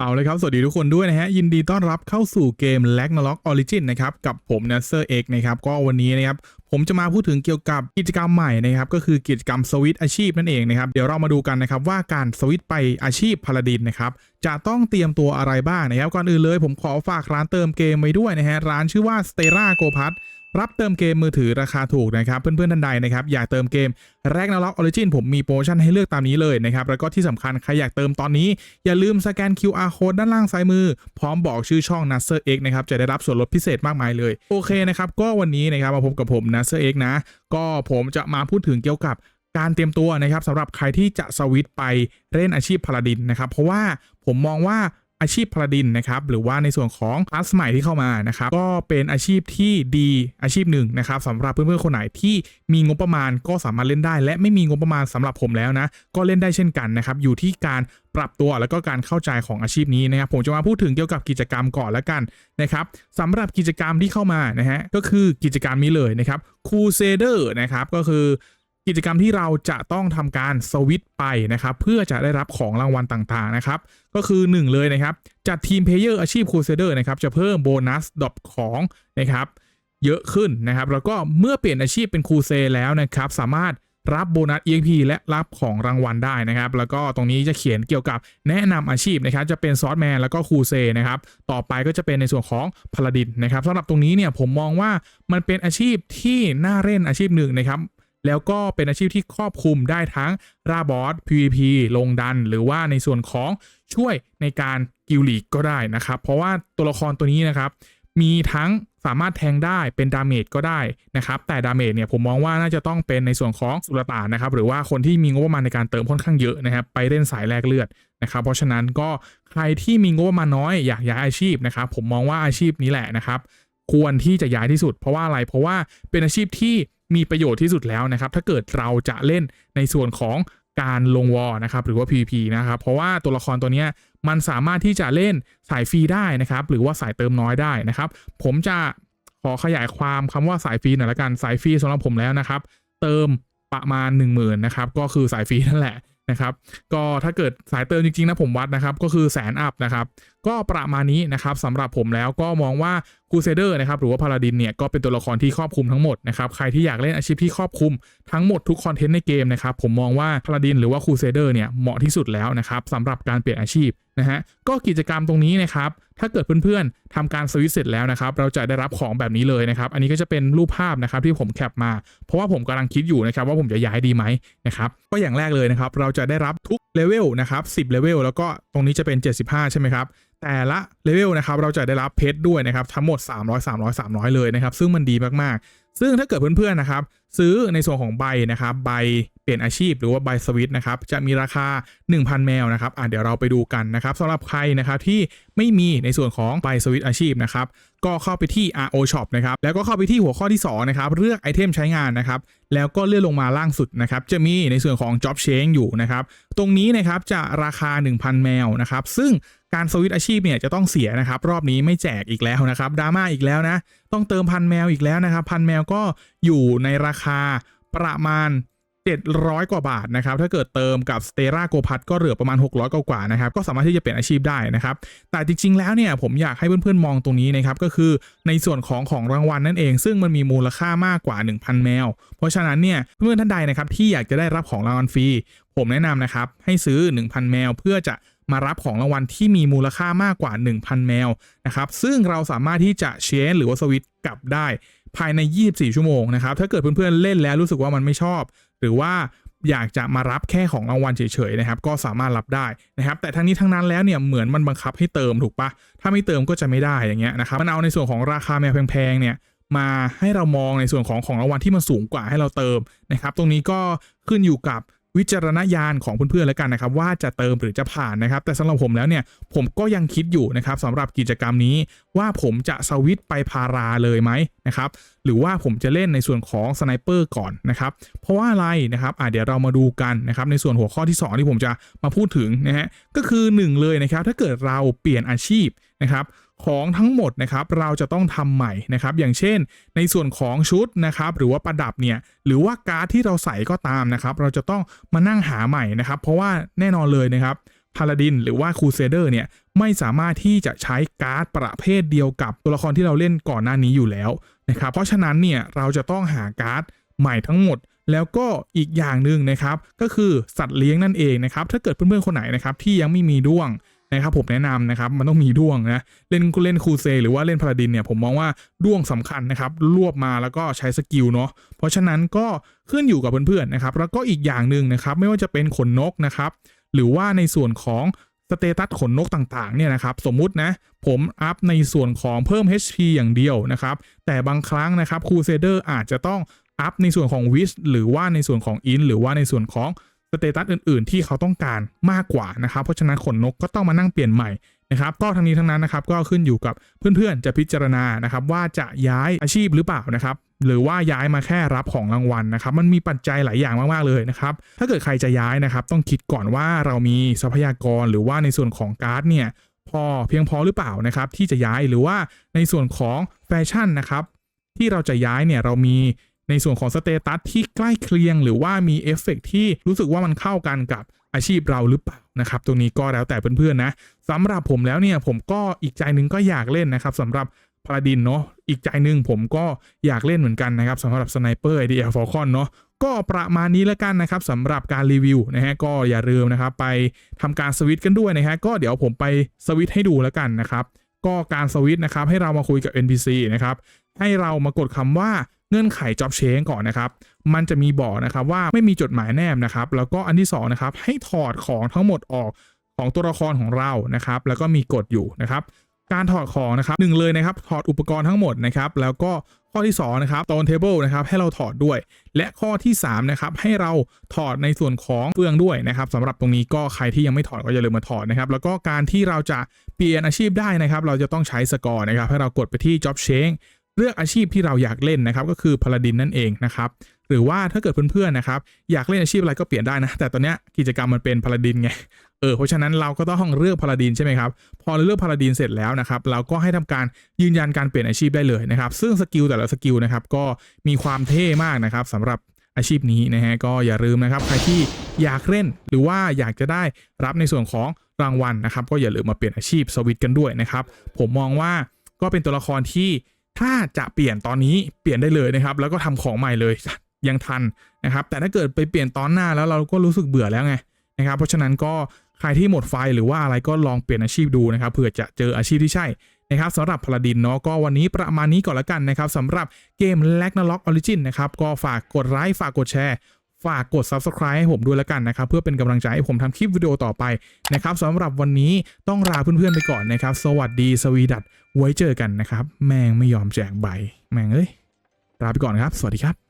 เอาเลยครับ สวัสดีทุกคนด้วยนะฮะ ยินดีต้อนรับเข้าสู่เกม l a g n a r o k Origin นะครับ กับผม n a s s e r X นะครับ ก็วันนี้นะครับ ผมจะมาพูดถึงเกี่ยวกับกิจกรรมใหม่นะครับ ก็คือกิจกรรมสวิตอาชีพนั่นเองนะครับ เดี๋ยวเรามาดูกันนะครับ ว่าการสวิตไปอาชีพพาลาดินนะครับ จะต้องเตรียมตัวอะไรบ้างนะครับ ก่อนอื่นเลยผมขอฝากร้านเติมเกมไว้ด้วยนะฮะ ร้านชื่อว่า Stella Go p a s รับเติมเกมมือถือราคาถูกนะครับ เพื่อนๆท่านใดนะครับอยากเติมเกมแรกนาล็อกออริจินผมมีโปรโมชั่นให้เลือกตามนี้เลยนะครับ แล้วก็ที่สำคัญใครอยากเติมตอนนี้อย่าลืมสแกน QR code ด้านล่างซ้ายมือ พร้อมบอกชื่อช่อง n a s s e r X นะครับจะได้รับส่วนลดพิเศษมากมายเลย โอเคนะครับก็วันนี้นะครับมาพบกับผม n a s s e r X นะ ก็ผมจะมาพูดถึงเกี่ยวกับการเตรียมตัวนะครับสำหรับใครที่จะสวิตไปเล่นอาชีพพาลาดินนะครับเพราะว่าผมมองว่า อาชีพพาลาดินนะครับหรือว่าในส่วนของคลาสใหม่ที่เข้ามานะครับก็เป็นอาชีพที่ดีอาชีพหนึ่งนะครับสำหรับเพื่อนๆคนไหนที่มีงบประมาณก็สามารถเล่นได้ และไม่มีงบประมาณสำหรับผมแล้วนะก็เล่นได้เช่นกันนะครับอยู่ที่การปรับตัวแล้วก็การเข้าใจของอาชีพนี้นะครับผมจะมาพูดถึงเกี่ยวกับกิจกรรมก่อนแล้วกันนะครับสำหรับกิจกรรมที่เข้ามานะฮะก็คือกิจกรรมนี้เลยนะครับ Crusader นะครับก็คือ กิจกรรมที่เราจะต้องทำการสวิตไปนะครับ เพื่อจะได้รับของรางวัลต่างๆนะครับ ก็คือ 1 เลยนะครับ จัดทีมเพลเยอร์อาชีพคูเซเดอร์นะครับจะเพิ่มโบนัสดรอปของนะครับเยอะขึ้นนะครับ แล้วก็เมื่อเปลี่ยนอาชีพเป็นคูเซแล้วนะครับ สามารถรับโบนัส EXP และรับของรางวัลได้นะครับ แล้วก็ตรงนี้จะเขียนเกี่ยวกับแนะนำอาชีพนะครับ จะเป็นซอสแมนแล้วก็คูเซนะครับ ต่อไปก็จะเป็นในส่วนของพลาดินนะครับสำหรับตรงนี้เนี่ยผมมองว่ามันเป็นอาชีพที่น่าเล่นอาชีพหนึ่งนะครับ แล้วก็เป็นอาชีพที่ครอบคลุมได้ทั้งราบอส PVP ลงดัน หรือว่าในส่วนของช่วยในการกิลลีกก็ได้นะครับ เพราะว่าตัวละครตัวนี้นะครับ มีทั้งสามารถแทงได้เป็นดาเมจก็ได้นะครับ แต่ดาเมจเนี่ยผมมองว่าน่าจะต้องเป็นในส่วนของสุลต่านนะครับ หรือว่าคนที่มีงบประมาณในการเติมค่อนข้างเยอะนะครับ ไปเล่นสายแลกเลือดนะครับ เพราะฉะนั้นก็ใครที่มีงบประมาณน้อยอยากย้ายอาชีพนะครับ ผมมองว่าอาชีพนี้แหละนะครับ ควรที่จะย้ายที่สุด เพราะว่าอะไรเพราะว่าเป็นอาชีพที่ มีประโยชน์ที่สุดแล้วนะครับ ถ้าเกิดเราจะเล่นในส่วนของการลงวอลนะครับหรือว่า PVP นะครับ เพราะว่าตัวละครตัวนี้มันสามารถที่จะเล่นสายฟรีได้นะครับ หรือว่าสายเติมน้อยได้นะครับ ผมจะขอขยายความคำว่าสายฟรีหน่อยละกันสายฟรีสำหรับผมแล้วนะครับ เติมประมาณ 1 0,000นะครับ ก็คือสายฟรีนั่นแหละนะครับ ก็ถ้าเกิดสายเติมจริงๆนะผมวัดนะครับ ก็คือแสนอัพนะครับ ก็ประมาณนี้นะครับสำหรับผมแล้วก็มองว่าคูเซเดอร์นะครับหรือว่าพาลาดินเนี่ยก็เป็นตัวละครที่ครอบคลุมทั้งหมดนะครับใครที่อยากเล่นอาชีพที่ครอบคลุมทั้งหมดทุกคอนเทนต์ในเกมนะครับผมมองว่าพาลาดินหรือว่าคูเซเดอร์เนี่ยเหมาะที่สุดแล้วนะครับสำหรับการเปลี่ยนอาชีพนะฮะก็กิจกรรมตรงนี้นะครับถ้าเกิดเพื่อนๆทำการสวิตเสร็จแล้วนะครับเราจะได้รับของแบบนี้เลยนะครับอันนี้ก็จะเป็นรูปภาพนะครับที่ผมแคปมา เพราะว่าผมกำลังคิดอยู่นะครับว่าผมจะย้ายดีไหมนะครับก็อย่างแรกเลยนะครับเราจะได้รับทุกเลเวลนะครับ10เลเวลแล้วก็ตรงนี้จะเป็น 75 ใช่ไหมครับแต่ละเลเวลนะครับเราจะได้รับเพชรด้วยนะครับทั้งหมด 300 300 300 เลยนะครับ ซึ่งมันดีมากๆ ซึ่งถ้าเกิดเพื่อนๆนะครับ ซื้อในส่วนของใบนะครับใบ เปลี่ยนอาชีพหรือว่าใบสวิตนะครับจะมีราคา 1,000 แมวนะครับอะเดี๋ยวเราไปดูกันนะครับสำหรับใครนะครับที่ไม่มีในส่วนของใบสวิตอาชีพนะครับก็เข้าไปที่ RO Shop นะครับแล้วก็เข้าไปที่หัวข้อที่2นะครับเลือกไอเทมใช้งานนะครับแล้วก็เลื่อนลงมาล่างสุดนะครับจะมีในส่วนของ Job Change อยู่นะครับตรงนี้นะครับจะราคา 1,000 แมวนะครับซึ่งการสวิตอาชีพเนี่ยจะต้องเสียนะครับรอบนี้ไม่แจกอีกแล้วนะครับดราม่าอีกแล้วนะต้องเติมพันแมวอีกแล้วนะครับพันแมวก็อยู่ในราคาประมาณ 700 กว่าบาทนะครับ ถ้าเกิดเติมกับ s t e r a โกพัทก็เหลือประมาณ 600 กว่าๆนะครับ ก็สามารถที่จะเปลี่ยนอาชีพได้นะครับ แต่จริง ๆ แล้วเนี่ยผมอยากให้เพื่อนๆ มองตรงนี้นะครับ ก็คือในส่วนของของรางวัลนั่นเอง ซึ่งมันมีมูลค่ามากกว่า 1,000 แมว เพราะฉะนั้นเนี่ยเพื่อนๆท่านใดนะครับที่อยากจะได้รับของรางวัลฟรี ผมแนะนำนะครับให้ซื้อ 1,000 แมวเพื่อจะมารับของรางวัลที่มีมูลค่ามากกว่า 1,000 แมวนะครับซึ่งเราสามารถที่จะเชนหรือว่าสวิตช์กลับได้ภายใน 24 ชั่วโมงนะครับ ถ้าเกิดเพื่อนๆเล่นแล้วรู้สึกว่ามันไม่ชอบ หรือว่าอยากจะมารับแค่ของรางวัลเฉยๆนะครับ ก็สามารถรับได้นะครับ แต่ทั้งนี้ทั้งนั้นแล้วเนี่ยเหมือนมันบังคับให้เติมถูกปะถ้าไม่เติมก็จะไม่ได้อย่างเงี้ยนะครับมันเอาในส่วนของราคาแมวแพงๆเนี่ยมาให้เรามองในส่วนของของรางวัลที่มันสูงกว่าให้เราเติมนะครับ ตรงนี้ก็ขึ้นอยู่กับ วิจารณญาณของเพื่อนๆแล้วกันนะครับ ว่าจะเติมหรือจะผ่านนะครับ แต่สำหรับผมแล้วเนี่ยผมก็ยังคิดอยู่นะครับสำหรับกิจกรรมนี้ว่าผมจะสวิตไปพาราเลยไหมนะครับหรือว่าผมจะเล่นในส่วนของสไนเปอร์ก่อนนะครับเพราะว่าอะไรนะครับอะเดี๋ยวเรามาดูกันนะครับในส่วนหัวข้อที่ 2 ที่ผมจะมาพูดถึงนะฮะก็คือ 1 เลยนะครับถ้าเกิดเราเปลี่ยนอาชีพนะครับ ของทั้งหมดนะครับเราจะต้องทำใหม่นะครับ อย่างเช่น ในส่วนของชุดนะครับ หรือว่าประดับเนี่ยหรือว่าการ์ดที่เราใส่ก็ตามนะครับ เราจะต้องมานั่งหาใหม่นะครับ เพราะว่าแน่นอนเลยนะครับพาลาดินหรือว่าครูเซเดอร์เนี่ยไม่สามารถที่จะใช้การ์ดประเภทเดียวกับตัวละครที่เราเล่นก่อนหน้านี้อยู่แล้วนะครับ เพราะฉะนั้นเนี่ยเราจะต้องหาการ์ดใหม่ทั้งหมด แล้วก็อีกอย่างหนึ่งนะครับ ก็คือสัตว์เลี้ยงนั่นเองนะครับ ถ้าเกิดเพื่อนๆคนไหนนะครับที่ยังไม่มีด้วง นะครับผมแนะนำนะครับมันต้องมีด้วงนะเล่นเล่นครูเซหรือว่าเล่นพาลาดินเนี่ยผมมองว่าด้วงสำคัญนะครับรวบมาแล้วก็ใช้สกิลเนาะเพราะฉะนั้นก็ขึ้นอยู่กับเพื่อนๆนะครับแล้วก็อีกอย่างหนึ่งนะครับไม่ว่าจะเป็นขนนกนะครับหรือว่าในส่วนของสเตตัสขนนกต่างๆเนี่ยนะครับสมมุตินะผมอัพในส่วนของเพิ่ม HP อย่างเดียวนะครับแต่บางครั้งนะครับครูเซเดอร์อาจจะต้องอัพในส่วนของวิชหรือว่าในส่วนของอินหรือว่าในส่วนของ สเตตัสอื่น ๆ ที่เขาต้องการมากกว่านะครับ เพราะฉะนั้นขนนกก็ต้องมานั่งเปลี่ยนใหม่นะครับก็ทั้งนี้ทั้งนั้นนะครับก็ขึ้นอยู่กับเพื่อน ๆ จะพิจารณานะครับว่าจะย้ายอาชีพหรือเปล่านะครับหรือว่าย้ายมาแค่รับของรางวัลนะครับ มันมีปัจจัยหลายอย่างมากๆเลยนะครับ ถ้าเกิดใครจะย้ายนะครับ ต้องคิดก่อนว่าเรามีทรัพยากรหรือว่าในส่วนของการ์ดเนี่ยพอเพียงพอหรือเปล่านะครับที่จะย้ายหรือว่าในส่วนของแฟชั่นนะครับ ที่เราจะย้ายเนี่ยเรามี ในส่วนของสเตตัสที่ใกล้เคียง หรือว่ามีเอฟเฟกต์ที่รู้สึกว่ามันเข้ากันกับอาชีพเราหรือเปล่านะครับตรงนี้ก็แล้วแต่เพื่อนๆนะสำหรับผมแล้วเนี่ยผมก็อีกใจหนึ่งก็อยากเล่นนะครับสำหรับพาราดินเนาะอีกใจหนึ่งผมก็อยากเล่นเหมือนกันนะครับสำหรับสไนเปอร์ไอเดียฟอลคอนเนาะก็ประมาณนี้แล้วกันนะครับสำหรับการรีวิวนะฮะก็อย่าลืมนะครับไปทำการสวิตช์กันด้วยนะฮะก็เดี๋ยวผมไปสวิตช์ให้ดูแล้วกันนะครับก็การสวิตช์นะครับให้เรามาคุยกับ NPC นะครับให้เรามากดคำว่า เงื่อนไข job change ก่อนนะครับ มันจะมีบอกนะครับว่าไม่มีจดหมายแนบนะครับ แล้วก็อันที่สองนะครับให้ถอดของทั้งหมดออกของตัวละครของเรานะครับ แล้วก็มีกฎอยู่นะครับ การถอดของนะครับหนึ่งเลยนะครับ ถอดอุปกรณ์ทั้งหมดนะครับ แล้วก็ข้อที่2นะครับตอนเทเบิลนะครับให้เราถอดด้วย และข้อที่3นะครับให้เราถอดในส่วนของเฟืองด้วยนะครับสำหรับตรงนี้ก็ใครที่ยังไม่ถอดก็อย่าลืมมาถอดนะครับ แล้วก็การที่เราจะเปลี่ยนอาชีพได้นะครับ เราจะต้องใช้สกอร์นะครับ ให้เรากดไปที่ job change เลือกอาชีพที่เราอยากเล่นนะครับก็คือพลาดินนั่นเองนะครับหรือว่าถ้าเกิดเพื่อนๆนะครับอยากเล่นอาชีพอะไรก็เปลี่ยนได้นะ แต่ตอนเนี้ยกิจกรรมมันเป็นพลาดินไงเออเพราะฉะนั้นเราก็ต้องเลือกพลาดินใช่ไหมครับพอเราเลือกพลาดินเสร็จแล้วนะครับเราก็ให้ทำการยืนยันการเปลี่ยนอาชีพได้เลยนะครับซึ่งสกิลแต่ละสกิลนะครับก็มีความเท่มากนะครับสำหรับอาชีพนี้นะฮะก็อย่าลืมนะครับใครที่อยากเล่นหรือว่าอยากจะได้รับในส่วนของรางวัลนะครับ ก็อย่าลืมมาเปลี่ยนอาชีพสวิตกันด้วยนะครับผมมองว่าก็เป็นตัวละครที่ ถ้าจะเปลี่ยนตอนนี้เปลี่ยนได้เลยนะครับ แล้วก็ทำของใหม่เลยยังทันนะครับ แต่ถ้าเกิดไปเปลี่ยนตอนหน้าแล้วเราก็รู้สึกเบื่อแล้วไงนะครับ เพราะฉะนั้นก็ใครที่หมดไฟหรือว่าอะไรก็ลองเปลี่ยนอาชีพดูนะครับเผื่อจะเจออาชีพที่ใช่นะครับสำหรับพลาดินเนาะก็วันนี้ประมาณนี้ก่อนละกันนะครับสำหรับเกม l a g n a r o k Origin นะครับก็ฝากกดไลค์ฝากกดแชร์ ฝากกด Subscribe ให้ผมด้วยแล้วกันนะครับเพื่อเป็นกำลังใจให้ผมทำคลิปวิดีโอต่อไปนะครับสำหรับวันนี้ต้องลาเพื่อนๆไปก่อนนะครับ สวัสดีสวีดัตไว้เจอกันนะครับ แม่งไม่ยอมแจกใบ แม่งเอ้ยลาไปก่อนครับ สวัสดีครับ